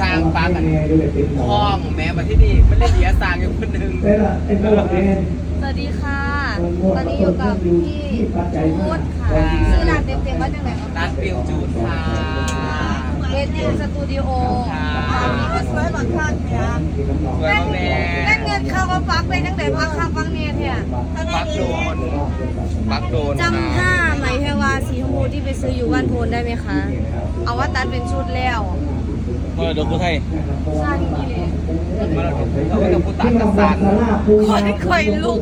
สร้างปากันห้องแม้มาที่นี่มันเล่นเดียสร้างอยู่คนหนึ่งสวัสดีค่ะ ตอนนี้อยู่กับพี่พูดค่ะชื่อร้านเต็มๆว่าจังไหนคะร้านเปรี้ยวจูดค่ะเวทีสตูดิโอค่ะสวยบังคับเนี่ยสวยมาแม่นั่นเงินเข้ามาฟักไปตั้งแต่พักข้างฟังเนี่ยเนี่ยปักโดนปักโดนจำผ้าไหมแพรวาสีชมพูที่ไปซื้ออยู่วันโพนได้ไหมคะ เอาว่าตัดเป็นชุดแล้วเมื่อดกุไทยสั้นนี่เลยเมื่อเราเรากับผู้ตัดกัดซันคอยคอยลูก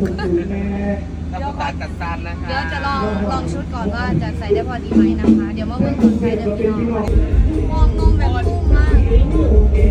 ถ้าผู้ตัดกัดซันนะคะเดี๋ยวจะลองลองชุดก่อนว่าจะใส่ได้พอดีไหมนะคะ เดี๋ยวมาเบิ่งตอนใส่เดิมพี่น้องมองนมแบบพุ่งมาก